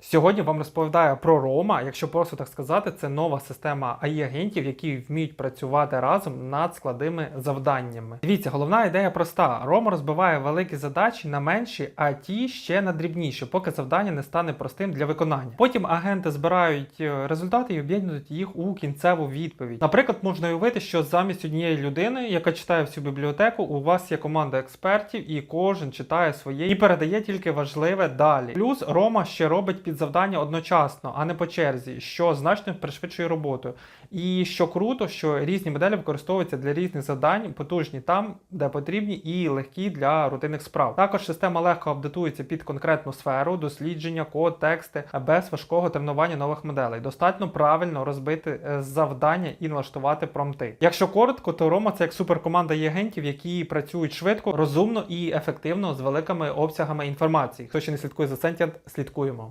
Сьогодні вам розповідаю про Рома. Якщо просто так сказати, це нова система AI-агентів, які вміють працювати разом над складними завданнями. Дивіться, головна ідея проста: Рома розбиває великі задачі на менші, а ті ще на дрібніші, поки завдання не стане простим для виконання. Потім агенти збирають е, результати і об'єднують їх у кінцеву відповідь. Наприклад, можна уявити, що замість однієї людини, яка читає всю бібліотеку, у вас є команда експертів, і кожен читає своє і передає тільки важливе далі. Плюс Рома ще робить підзавдання одночасно, а не по черзі, що значно пришвидшує роботу. І що круто, що різні моделі використовуються для різних завдань, потужні там, де потрібні, і легкі для рутинних справ. Також система легко апдатується під конкретну сферу, дослідження, код, тексти, без важкого тренування нових моделей. Достатньо правильно розбити е, завдання і налаштувати промти. Якщо коротко, то Рома це як суперкоманда є агентів, які працюють швидко, розумно і ефективно з великими обсягами інформації. Хто ще не слідкує за Sentient, слідкуємо.